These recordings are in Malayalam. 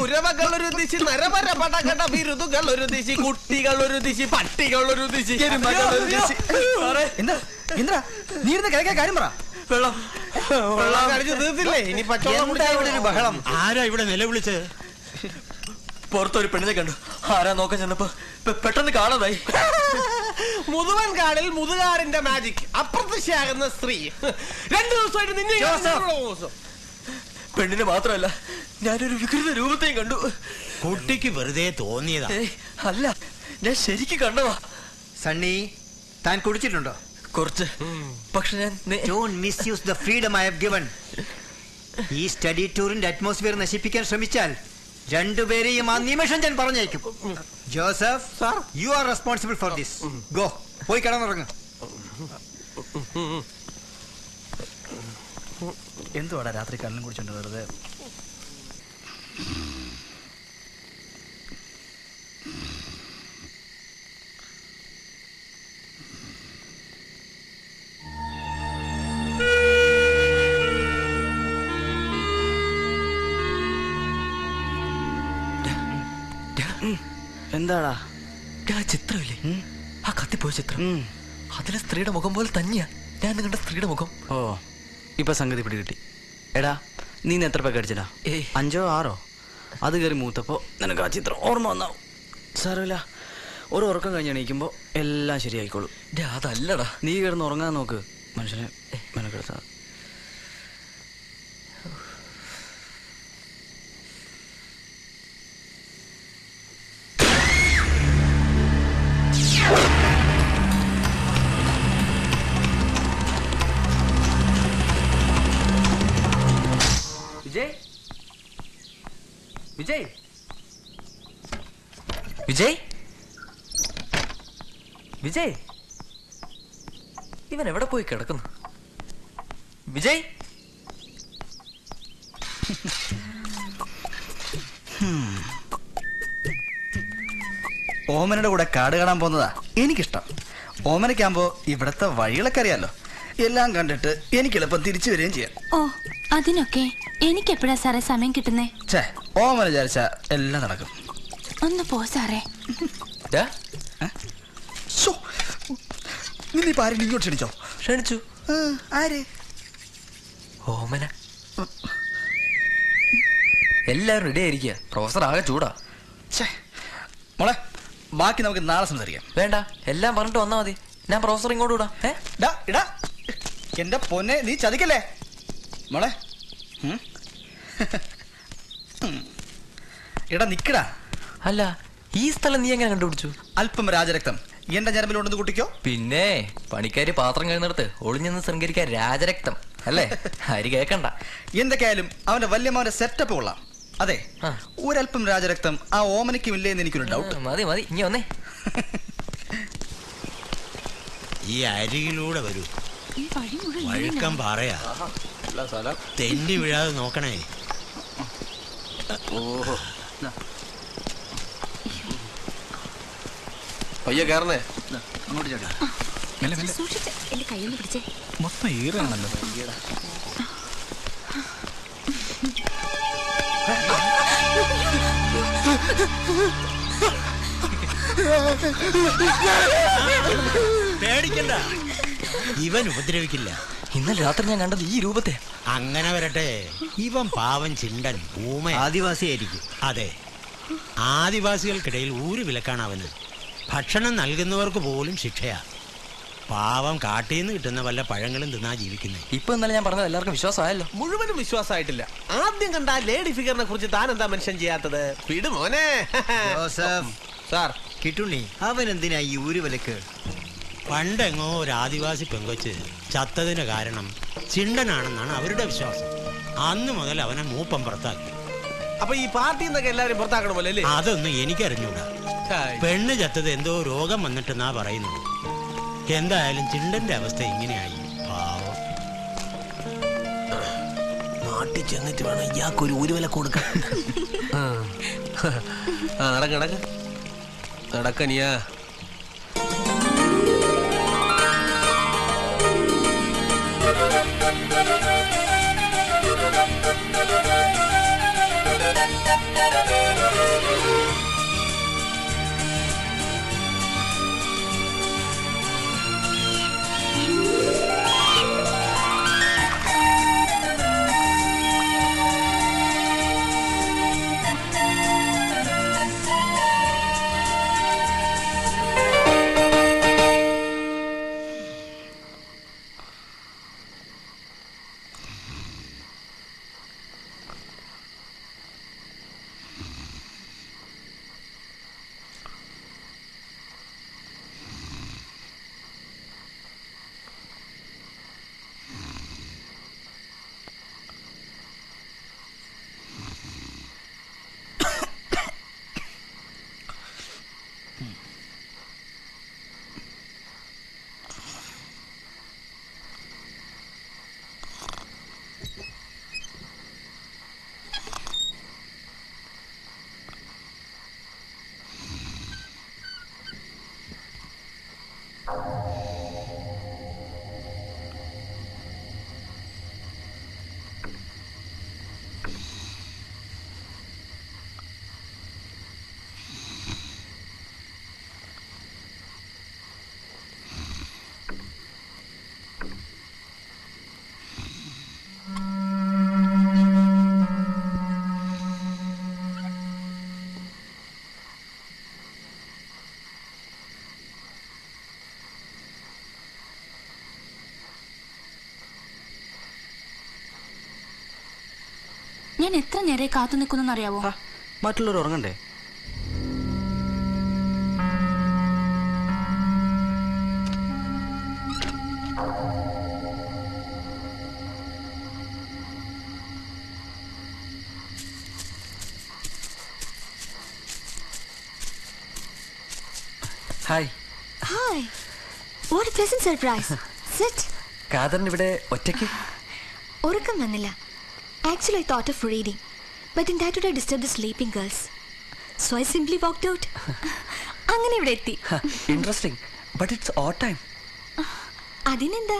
കുരവകൾ ഒരു ദിശി ബിരുദുകൾ ഒരു ദിശി കുട്ടികൾ ഒരു ദിശി പട്ടികൾ ഒരു ദിശി. എന്താ? നീ ഇരുന്ന് കിഴക്കേ കാര്യം പറ. വെള്ളം. വെള്ളം കഴിച്ചു തീർത്തില്ലേ? ഇനി പച്ചവെള്ളം ബഹളം? ആരാ ഇവിടെ നിലവിളിച്ചത്? പുറത്തൊരു പെണ്ണിനെ കണ്ടു. ആരാ നോക്കാൻ ചെന്നപ്പോ? പെട്ടെന്ന് കാണാതായി. മുതുവൻ കാടിൽ മുതുകാടിന്റെ മാജിക് അപ്രത്യക്ഷയാകുന്ന സ്ത്രീ. രണ്ടു ദിവസമായിട്ട് നിന്നെ ഞാൻ ജോസഫ്. ഇവിടെ ദിവസം. പെണ്ണിനെ മാത്രമല്ല ഞാനൊരു വികൃത രൂപത്തെയും കണ്ടു. കുട്ടിക്ക് വെറുതെ തോന്നിയതാ. ഏയ് അല്ല ഞാൻ ശരിക്ക് കണ്ടതാ. സണ്ണി താൻ കുടിച്ചിട്ടുണ്ടോ? കുറച്ച്. പക്ഷെ ഞാൻ നേ- misuse the freedom I have given ഈ സ്റ്റഡി ടൂറിന്റെ അറ്റ്മോസ്ഫിയർ നശിപ്പിക്കാൻ ശ്രമിച്ചാൽ രണ്ടുപേരെയും ആ നിമിഷം ഞാൻ പറഞ്ഞേക്കും Joseph sir? You are responsible for this go പോയി കിടന്നിറങ്ങ. എന്തുവാടാ രാത്രി കള്ളും കുടിച്ചോണ്ട് വെറുതെ? എന്താടാ? ആ ചിത്രമില്ലേ? ആ കത്തിപ്പോയ ചിത്രം. അതിലെ സ്ത്രീയുടെ മുഖം പോലെ തന്നെയാ. ഞാൻ കണ്ട സ്ത്രീയുടെ മുഖം. ഓ ഇപ്പൊ സംഗതി പിടി കിട്ടി എടാ നീ എത്ര പേക്ക് അടിച്ചടാ. അഞ്ചോ ആറോ? അത് കയറി മൂത്തപ്പോ നിനക്ക് ആ ചിത്രം ഓർമ്മ വന്നാവും. സാരമില്ല ഒരു ഉറക്കം കഴിഞ്ഞ് എണീക്കുമ്പോ എല്ലാം ശരിയായിക്കോളും. അതല്ലടാ. നീ കിടന്ന് ഉറങ്ങാൻ നോക്ക്. മനുഷ്യനെ മെനക്കെടുത്താ. വിജയ്. വിജയ്. വിജയ്. ഇവൻ എവിടെ പോയി കിടക്കുന്നു? വിജയ്. ഓമനയുടെ കൂടെ കാട് കാണാൻ പോകുന്നതാ എനിക്കിഷ്ടം. ഓമനയ്ക്കാകുമ്പോ ഇവിടത്തെ വഴികളൊക്കെ അറിയാലോ. എല്ലാം കണ്ടിട്ട് എനിക്ക് എളുപ്പം തിരിച്ചു വരികയും ചെയ്യാം. ഓ അതിനൊക്കെ എനിക്ക് എപ്പോഴാ സാറേ സമയം കിട്ടുന്നേ? ഛേ ഓമന വിചാരിച്ച എല്ലാം നടക്കും. ഒന്ന് പോ സാറേ. ശ്ശോ, നിന്നിപ്പോ ആരും ഇങ്ങോട്ട് ക്ഷണിച്ചോ? ക്ഷണിച്ചു. ആ, ആര്? ഓമന. എല്ലാരും റെഡി ആയിരിക്കുക പ്രൊഫസർ ആകെ ചൂടാ. ഛേ മോളെ ബാക്കി നമുക്ക് നാളെ സംസാരിക്കാം. വേണ്ട എല്ലാം പറഞ്ഞിട്ട് വന്നാ മതി. ഞാൻ പ്രൊഫസർ ഇങ്ങോട്ട് വിടാം. ഏ? ഡാ ഇടാ. എന്റെ പൊന്നെ നീ ചതിക്കല്ലേ? മോളെ. എടാ നിക്കടാ. അല്ല ഈ സ്ഥലം നീ എങ്ങനെ കണ്ടുപിടിച്ചു? അല്പം രാജരക്തം. എന്റെ ഞരമ്പിലുണ്ടെന്ന് കുട്ടിക്കോ? പിന്നെ പണിക്കാരി പാത്രം കഴിയുന്നിടത്ത് ഒളിഞ്ഞെന്ന് ശൃംഗരിക്കാൻ രാജരക്തം അല്ലേ? ഹരി കേക്കണ്ട. എന്തൊക്കെയായാലും അവന്റെ വല്യമാവന്റെ സെറ്റപ്പ് കൊള്ളാം. അതെ. ഒരല്പം രാജരക്തം ആ ഓമനയ്ക്കും ഇല്ലേ എന്ന് എനിക്കൊരു ഡൗട്ട് മതി മതി ഇനി വന്നേ. ഈ അരികിലൂടെ വരൂ. വഴുക്കം പാറയാ. തെന്നി വീഴാതെ നോക്കണേ. പയ്യ കയറണേ അങ്ങോട്ട് ചേട്ടാ സൂക്ഷിച്ച്. എന്റെ കയ്യിൽ പിടിച്ചേ. മൊത്തം ഈറാണല്ലോ പേടിക്കണ്ട. ഇവൻ ഉപദ്രവിക്കില്ല. ഇന്നലെ രാത്രി ഞാൻ കണ്ടത് ഈ രൂപത്തെ. അങ്ങനെ വരട്ടെ. ഇവൻ പാവൻ ചിണ്ടൻ ഊമ ആദിവാസിയായിരിക്കും. അതെ. ആദിവാസികൾക്കിടയിൽ ഊരു വിലക്കാണ് അവന്. ഭക്ഷണം നൽകുന്നവർക്ക് പോലും ശിക്ഷയാ. പാവം കാട്ടിൽ നിന്ന് കിട്ടുന്ന വല്ല പഴങ്ങളും തിന്നാ ജീവിക്കുന്നത് ഇപ്പൊ ഇന്നലെ ഞാൻ പറഞ്ഞത് എല്ലാവർക്കും വിശ്വാസമായല്ലോ. മുഴുവനും വിശ്വാസമായിട്ടില്ല. ആദ്യം കണ്ട ആ ലേഡി ഫിഗറിനെ കുറിച്ച് താൻ എന്താ മെൻഷൻ ചെയ്യാത്തത്? വിടുമോനെ ജോസഫ്. സാർ. കിട്ടുണ്ണി അവൻ എന്തിനാ ഈ ഊര് വിലക്ക്? പണ്ടെങ്ങോ ഒരു ആദിവാസി പെങ്കൊച്ച് ചത്തതിന് കാരണം ചിണ്ടനാണെന്നാണ് അവരുടെ വിശ്വാസം. അന്ന് മുതൽ അവനെ മൂപ്പം പുറത്താക്കി. അപ്പൊ ഈ പാർട്ടി എന്നൊക്കെ എല്ലാവരും പുറത്താക്കണമല്ലോ അല്ലേ? അതൊന്നും എനിക്കറിഞ്ഞൂടാ. പെണ്ണ് ചത്തത് എന്തോ രോഗം വന്നിട്ടെന്നാ പറയുന്നത്. എന്തായാലും ചിണ്ടന്റെ അവസ്ഥ ഇങ്ങനെയായി. പാവം. നാട്ടിൽ ചെന്നിട്ട് വേണം ഇയാൾക്ക് ഒരു ഊരുവില കൊടുക്കാൻ. ആ. നടക്ക നടക്ക. നടക്കനിയാ ഞാൻ എത്ര നേരെ കാത്തു നിൽക്കുന്നു അറിയാവോ? മറ്റുള്ളവർ ഉറങ്ങണ്ടേ? Hi. Hi. What pleasant surprise sit ഇവിടെ ഒറ്റയ്ക്ക്? ഉറക്കം വന്നില്ല. Actually I thought of reading but in that would disturb the sleeping girls so I simply walked out അങ്ങനെ ഇവിടെ എത്തി. Interesting but it's oh time അതിനെന്താ?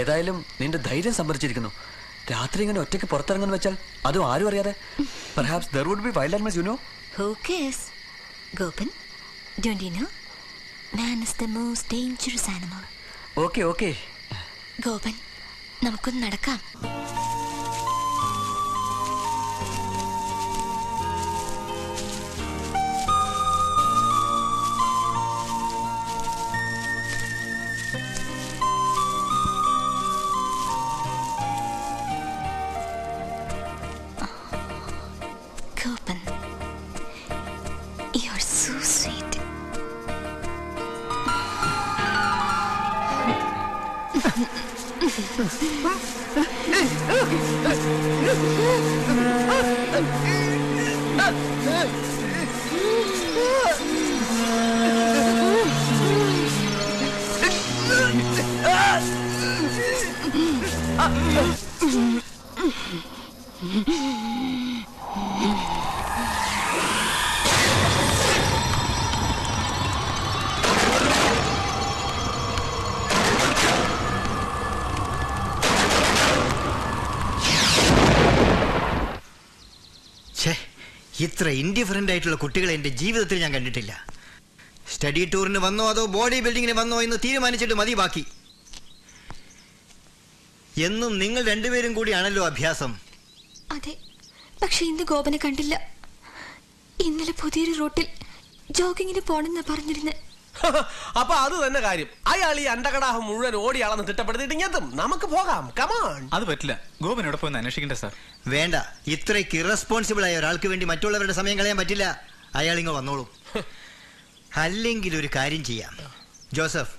ഏതായാലും നിന്റെ ധൈര്യം സംഭരിച്ചിരിക്കുന്നു. രാത്രി ഇങ്ങനെ ഒറ്റയ്ക്ക് പുറത്തിറങ്ങുന്ന വെച്ചാൽ അതും ആരും അറിയാതെ. Perhaps there would be wild animals you know who cares Gopan don't you know man is the most dangerous animal okay okay Gopan നമുക്കൊന്ന് നടക്കാം. ഇത്ര ഇൻഡിഫറന്റ് ആയിട്ടുള്ള കുട്ടികളെ എന്റെ ജീവിതത്തിൽ ഞാൻ കണ്ടിട്ടില്ല. സ്റ്റഡി ടൂറിന് വന്നോ അതോ ബോഡി ബിൽഡിങ്ങിന് വന്നോ എന്ന് തീരുമാനിച്ചിട്ട് മതി ബാക്കി. എന്നും നിങ്ങൾ രണ്ടുപേരും കൂടിയാണല്ലോ അഭ്യാസം. അതെ. പക്ഷെ ഇന്ന് ഗോപനെ കണ്ടില്ല. ഇന്നലെ പുതിയൊരു റോട്ടിൽ ജോഗിങ്ങിന് പോണെന്ന് പറഞ്ഞിരുന്നു. അപ്പൊ അത് തന്നെ കാര്യം. അയാൾ ഈ അണ്ടകടാഹം മുഴുവൻ ഓടിയാളെന്ന് തിട്ടപ്പെടുത്തിയിട്ട് ഇങ്ങെത്തും നമുക്ക് പോകാം. കമാൺ അത് പറ്റില്ല. ഗോപൻ എവിടെ പോയി അന്വേഷിക്കണ്ടേ സാർ? വേണ്ട. ഇത്രയ്ക്ക് ഇറസ്പോൺസിബിൾ ആയ ഒരാൾക്ക് വേണ്ടി മറ്റുള്ളവരുടെ സമയം കളയാൻ പറ്റില്ല. അയാൾ ഇങ്ങ് വന്നോളൂ. അല്ലെങ്കിൽ ഒരു കാര്യം ചെയ്യാം. ജോസഫ്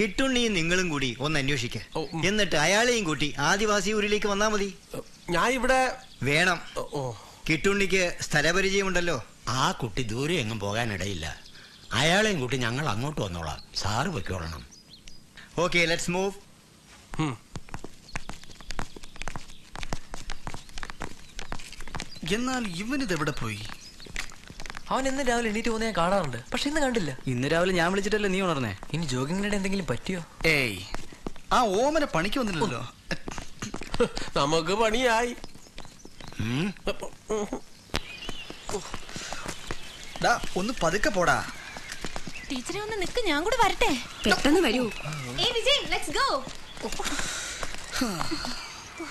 കിട്ടുണ്ണിയും നിങ്ങളും കൂടി ഒന്ന് അന്വേഷിക്ക. എന്നിട്ട് അയാളെയും കൂട്ടി ആദിവാസി ഊരിലേക്ക് വന്നാൽ മതി. ഞാൻ ഇവിടെ വേണം. ഓ കിട്ടുണ്ണിക്ക് സ്ഥലപരിചയമുണ്ടല്ലോ. ആ കുട്ടി ദൂരെ എങ്ങും പോകാനിടയില്ല. അയാളെയും കൂട്ടി ഞങ്ങൾ അങ്ങോട്ട് വന്നോളാം. സാറ് പൊയ്ക്കോളണം ഓക്കെ ലെറ്റ്സ് മൂവ്. എന്നാൽ ഇവനിത് എവിടെ പോയി? അവൻ ഇന്ന് രാവിലെ എണീറ്റ് പോകുന്ന ഞാൻ കാണാറുണ്ട്. പക്ഷെ ഇന്ന് കണ്ടില്ല. ഇന്ന് രാവിലെ ഞാൻ വിളിച്ചിട്ടല്ലേ നീ ഉണർന്നേ? ഇനി ജോഗിങ്ങിനിടെ എന്തെങ്കിലും പറ്റിയോ? ഏയ് ആ ഓമന പണിക്ക് വന്നില്ലല്ലോ. നമുക്ക് പണിയായി? ഡാ ഒന്ന് പതുക്കെ പോടാ. ടീച്ചറെ ഒന്ന് നിക്ക് ഞാൻ കൂടെ വരട്ടെ. പെട്ടെന്ന് വരൂ. ഏ Vijay let's go don't do that ചിണ്ട പോ പോ പോകാൻ പോ വിജയ്, പോ, പോ,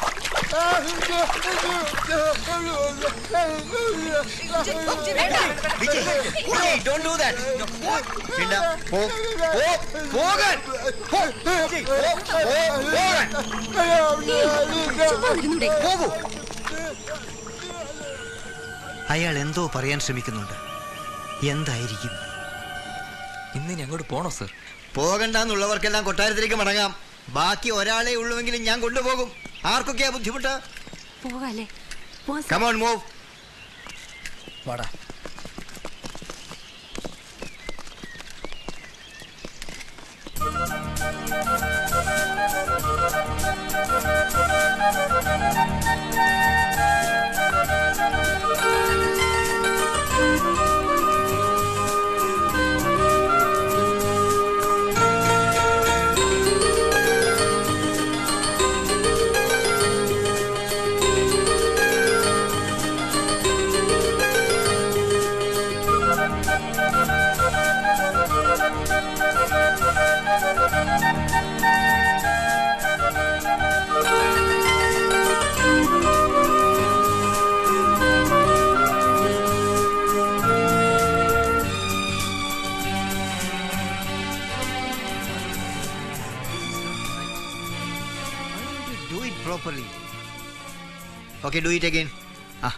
പോകാൻ പോകൂ അയാൾ എന്തോ പറയാൻ ശ്രമിക്കുന്നുണ്ട്. എന്തായിരിക്കും? ഇന്ന് ഞങ്ങോട്ട് അങ്ങോട്ട് പോണോ സർ? പോകണ്ടെന്നുള്ളവർക്കെല്ലാം കൊട്ടാരത്തിലേക്ക് മടങ്ങാം. ബാക്കി ഒരാളെ ഉള്ളുവെങ്കിലും ഞാൻ കൊണ്ടുപോകും. ആർക്കൊക്കെയാ ബുദ്ധിമുട്ട്? പോകാല്ലേ. കമോൺ മൂവ് വാടാ do it okay do it again ആ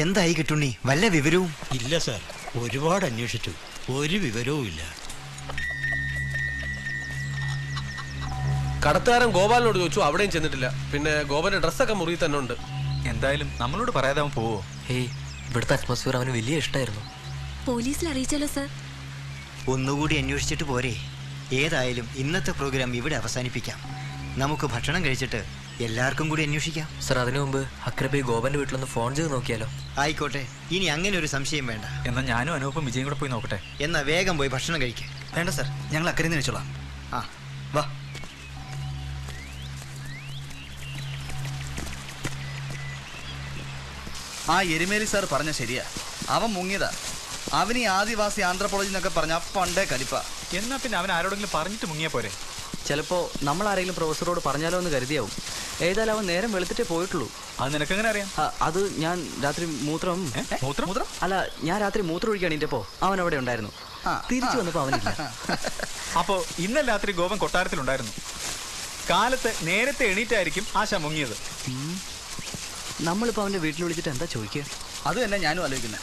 എന്തായി കിട്ടുണ്ണി? വല്ല വിവരവും? ഇല്ല സാർ ഒരുപാട് അന്വേഷിച്ചു. ഒരു വിവരവും ഇല്ല. കടത്തുകാരൻ ഗോപാലിനോട് ചോദിച്ചു അവിടെയും ചെന്നിട്ടില്ല. പിന്നെ ഗോപാലിന്റെ ഡ്രസ്സൊക്കെ മുറി തന്നെ ഉണ്ട്. എന്തായാലും നമ്മളോട് പറയാതെ അവൻ പോവോ? ഹേയ് ഇവിടുത്തെ അറ്റ്മോസ്ഫിയർ അവന് വലിയ ഇഷ്ടമായിരുന്നു പോലീസിൽ അറിയിച്ചാലോ സർ ഒന്നുകൂടി അന്വേഷിച്ചിട്ട് പോരെ. ഏതായാലും ഇന്നത്തെ പ്രോഗ്രാം ഇവിടെ അവസാനിപ്പിക്കാം. നമുക്ക് ഭക്ഷണം കഴിച്ചിട്ട് എല്ലാവർക്കും കൂടി അന്വേഷിക്കാം. സർ അതിനു മുമ്പ് അക്രബി ഗോപന്റെ വീട്ടിലൊന്ന് ഫോൺ ചെയ്ത് നോക്കിയാലോ? ആയിക്കോട്ടെ. ഇനി അങ്ങനെ ഒരു സംശയം വേണ്ട. എന്നാ ഞാനും അനൂപും വിജയും കൂടെ പോയി നോക്കട്ടെ? എന്നാ വേഗം പോയി ഭക്ഷണം കഴിക്കുക വേണ്ട സർ ഞങ്ങൾ അക്കരയിൽ നിന്ന് വെച്ചോളാം ആ. വാ. ആ എരുമേലി സാർ പറഞ്ഞ ശരിയാ. അവൻ മുങ്ങിയതാ. അവൻ ഈ ആദിവാസി ആന്ത്രപ്പോളജി എന്നൊക്കെ പറഞ്ഞ പണ്ടേ കലിപ്പ. എന്നാ പിന്നെ അവൻ ആരോടെങ്കിലും പറഞ്ഞിട്ട് മുങ്ങിയ പോരെ? ചിലപ്പോ നമ്മൾ ആരെങ്കിലും പ്രൊഫസറോട് പറഞ്ഞാലോ എന്ന് കരുതിയാവും. ഏതായാലും അവൻ നേരം വെളുത്തിട്ടേ പോയിട്ടുള്ളൂ. അത് നിനക്കെങ്ങനെ അറിയാം? ആ, അത് ഞാൻ രാത്രി മൂത്രം ഏ? മൂത്രം? മൂത്രം? അല്ല ഞാൻ രാത്രി മൂത്രം ഒഴിക്കാൻ എണീറ്റപ്പോ അവൻ അവിടെ ഉണ്ടായിരുന്നു. തിരിച്ചു വന്നപ്പോ അവനില്ല. അപ്പോ ഇന്നലെ രാത്രി ഗോപൻ കൊട്ടാരത്തിലുണ്ടായിരുന്നു. കാലത്ത് നേരത്തെ എണീറ്റായിരിക്കും ആശ മുങ്ങിയത്. നമ്മളിപ്പോ അവന്റെ വീട്ടിൽ വിളിച്ചിട്ട് എന്താ ചോദിക്കുക? അത് തന്നെ ഞാനും ആലോചിക്കുന്നത്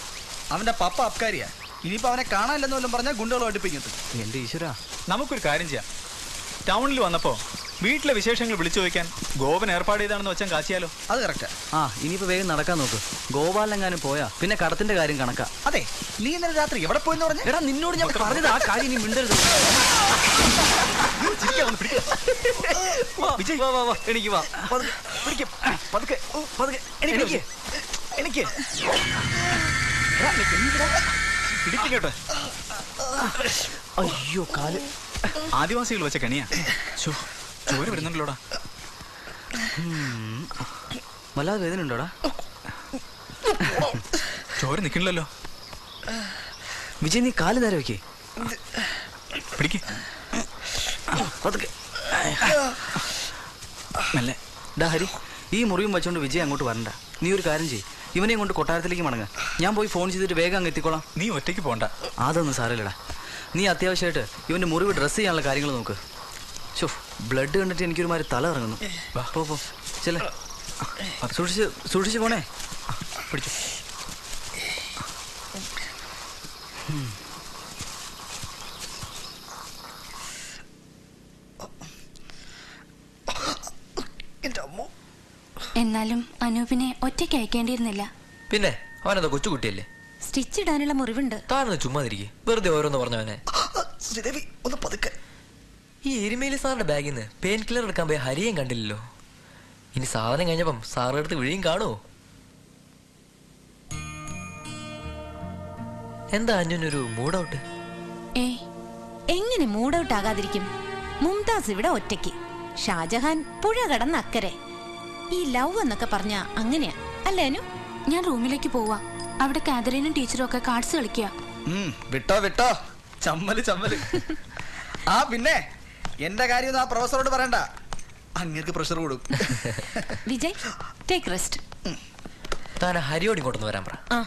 അവന്റെ പപ്പ അബ്കാരിയാ. ഇനിയിപ്പോ അവനെ കാണാനില്ലെന്ന് വല്ലതും പറഞ്ഞാൽ ഗുണ്ടകൾ അടുപ്പിക്കുന്നത് എന്റെ ഈശ്വരാ. നമുക്കൊരു കാര്യം ചെയ്യാം. ടൗണിൽ വന്നപ്പോ വീട്ടിലെ വിശേഷങ്ങൾ വിളിച്ചു ചോദിക്കാൻ ഗോപൻ ഏർപ്പാട് ചെയ്താണെന്ന് വെച്ചാൽ കാശിയാലോ അത് കറക്റ്റ് ആ ഇനിയിപ്പോ വേഗം നടക്കാൻ നോക്ക്. ഗോപാലെങ്ങാനും പോയാ പിന്നെ കടത്തിന്റെ കാര്യം കണക്കാ. അതെ നീ ഇന്നലെ രാത്രി എവിടെ പോയെന്ന് പറഞ്ഞു? എടാ നിന്നോട് ഞാൻ പറഞ്ഞത് ആ കാര്യം നീ മിണ്ടരുത്. വിജയ്. വാ വാ വാ എനിക്ക് വാ. പതുക്കെ, പിടിക്ക്. പതുക്കെ ഓ, പതുക്കെ. എനിക്ക്. എനിക്ക്. പിടിക്കും കേട്ടോ അയ്യോ കാൽ. ആദിവാസികൾ വെച്ച കണിയാ. ശോ, ചോര വരുന്നുണ്ടല്ലോടാ. വല്ലാതെ വേദന ഉണ്ടോടാ ചോര നിക്കണില്ലല്ലോ. വിജയ് നീ കാൽ നേരെ വെക്കേ. പിടിക്കേ. മെല്ലെ. ഡാ ഹരി ഈ മുറിയും വെച്ചോണ്ട് വിജയ് അങ്ങോട്ട് വരണ്ട. നീ ഒരു കാര്യം ചെയ്യ്. ഇവനെയും കൊണ്ട് കൊട്ടാരത്തിലേക്ക് മടങ്ങ. ഞാൻ പോയി ഫോൺ ചെയ്തിട്ട് വേഗം അങ്ങ് എത്തിക്കോളാം. നീ ഒറ്റയ്ക്ക് പോണ്ട. അതൊന്നും സാരല്ലടാ നീ അത്യാവശ്യമായിട്ട് ഇവന്റെ മുറിവ് ഡ്രസ്സ് ചെയ്യാനുള്ള കാര്യങ്ങൾ നോക്ക്. ഷോ ബ്ലഡ് കണ്ടിട്ട് എനിക്കൊരു മാതിരി തല ഇറങ്ങുന്നു. പോ പോ. ചെല്ലേ. സൂക്ഷിച്ച് സൂക്ഷിച്ച് പോണേ. പിടിച്ചു. എന്നാലും അനൂപിനെ ഒറ്റയ്ക്ക് അയക്കേണ്ടിയിരുന്നില്ല. പിന്നെ അവനെന്താ കൊച്ചുകുട്ടിയല്ലേ സ്റ്റിച്ച് ഇടാനുള്ള മുറിവുണ്ട്. താഴ്ന്ന് ചുമ്മാതിരിക്കെ. വെറുതെ ഓരോന്ന് പറഞ്ഞവനെ. ശ്രീദേവി ഒന്ന് പതുക്കെ. ഈ എരുമേലി സാറിന്റെ ബാഗിൽ നിന്ന് പെയിൻ കില്ലർ എടുക്കാൻ പോയ ഹരിയും കണ്ടില്ലല്ലോ. ഇനി സാധനം കഴിഞ്ഞപ്പം സാറിന്റെ അടുത്ത് വിഴിയും കാണുമോ എന്താ അഞ്ഞൊരു മൂഡ് ഔട്ട് എങ്ങനെ മൂഡ് ഔട്ട് ആകാതിരിക്കും? മുംതാസ് ഇവിടെ ഒറ്റയ്ക്ക്. ഷാജഹാൻ പുഴ കടന്ന് അക്കരെ. ഈ ലവ് എന്നൊക്കെ പറഞ്ഞ അങ്ങനെയാ. അല്ലേ അനു? ഞാൻ റൂമിലേക്ക് പോവാ. അവിടെ കാതറീനും ടീച്ചറും ഒക്കെ കാർഡ്സ് കളിക്കുക വിട്ടോ വിട്ടോ. ചമ്മൽ ചമ്മൽ. ആ പിന്നെ? എന്റെ കാര്യം ആ പ്രൊഫസറോട് പറയണ്ട. അങ്ങേർക്ക് പ്രഷർ കൊടുക്കും വിജയ് ടേക്ക് റെസ്റ്റ് താൻ ഹരിയോടി ഇങ്ങോട്ടൊന്ന് വരാൻ പറ. ആ.